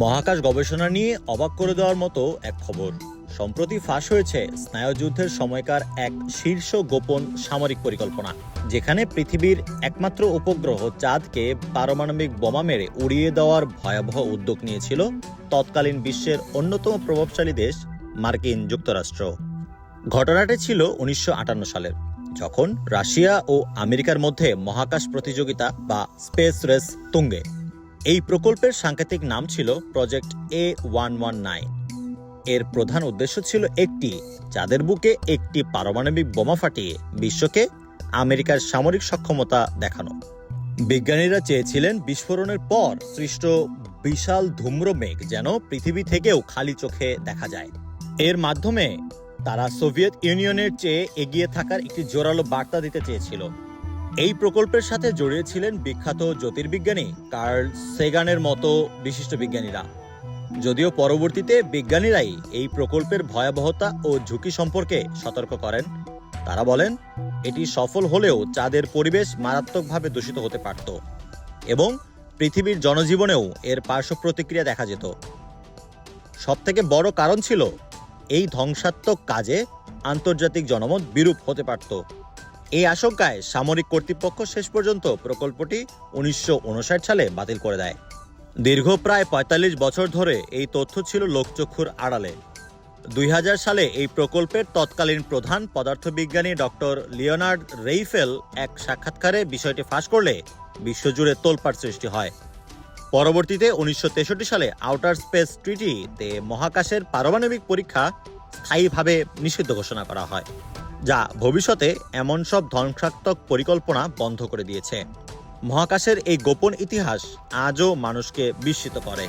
মহাকাশ গবেষণা নিয়ে অবাক করে দেওয়ার মতো এক খবর। সম্প্রতি ফাঁস হয়েছে স্নায়ুযুদ্ধের সময়কার এক শীর্ষ গোপন সামরিক পরিকল্পনা, যেখানে পৃথিবীর একমাত্র উপগ্রহ চাঁদকে পারমাণবিক বোমা মেরে উড়িয়ে দেওয়ার ভয়াবহ উদ্যোগ নিয়েছিল তৎকালীন বিশ্বের অন্যতম প্রভাবশালী দেশ মার্কিন যুক্তরাষ্ট্র। ঘটনাটি ছিল উনিশশো আটান্ন সালের, যখন রাশিয়া ও আমেরিকার মধ্যে মহাকাশ প্রতিযোগিতা বা স্পেস রেস তুঙ্গে এই প্রকল্পের সাংকেতিক নাম ছিল project A one one nine এর প্রধান উদ্দেশ্য ছিল একটি, যাদের বুকে একটি পারমাণবিক বোমা ফাটিয়ে বিশ্বকে আমেরিকার সামরিক সক্ষমতা দেখানো। বিজ্ঞানীরা চেয়েছিলেন বিস্ফোরণের পর সৃষ্ট বিশাল ধূম্র মেঘ যেন পৃথিবী থেকেও খালি চোখে দেখা যায়। এর মাধ্যমে তারা সোভিয়েত ইউনিয়নের চেয়ে এগিয়ে থাকার একটি জোরালো বার্তা দিতে চেয়েছিল। এই প্রকল্পের সাথে জড়িয়েছিলেন বিখ্যাত জ্যোতির্বিজ্ঞানী কার্ল সেগানের মতো বিশিষ্ট বিজ্ঞানীরা। যদিও পরবর্তীতে বিজ্ঞানীরাই এই প্রকল্পের ভয়াবহতা ও ঝুঁকি সম্পর্কে সতর্ক করেন, তারা বলেন, এটি সফল হলেও চাঁদের পরিবেশ মারাত্মকভাবে দূষিত হতে পারত এবং পৃথিবীর জনজীবনেও এর পার্শ্ব প্রতিক্রিয়া দেখা যেত। সবথেকে বড় কারণ ছিল, এই ধ্বংসাত্মক কাজে আন্তর্জাতিক জনমত বিরূপ হতে পারত। এই আশঙ্কায় সামরিক কর্তৃপক্ষ শেষ পর্যন্ত প্রকল্পটি উনিশশো উনষাট সালে বাতিল করে দেয়। দীর্ঘ প্রায় ৪৫ বছর ধরে এই তথ্য ছিল লোকচক্ষুর আড়ালে। দুই হাজার সালে এই প্রকল্পের তৎকালীন প্রধান পদার্থবিজ্ঞানী ডক্টর লিওনার্ড রেইফেল এক সাক্ষাৎকারে বিষয়টি ফাঁস করলে বিশ্বজুড়ে তোলপাড় সৃষ্টি হয়। পরবর্তীতে উনিশশো তেষট্টি সালে আউটার স্পেস ট্রিটিতে মহাকাশের পারমাণবিক পরীক্ষা স্থায়ীভাবে নিষিদ্ধ ঘোষণা করা হয়। যা ভবিষ্যতে এমন সব ধ্বংসাত্মক পরিকল্পনা বন্ধ করে দিয়েছে। মহাকাশের এই গোপন ইতিহাস আজও মানুষকে বিস্মিত করে।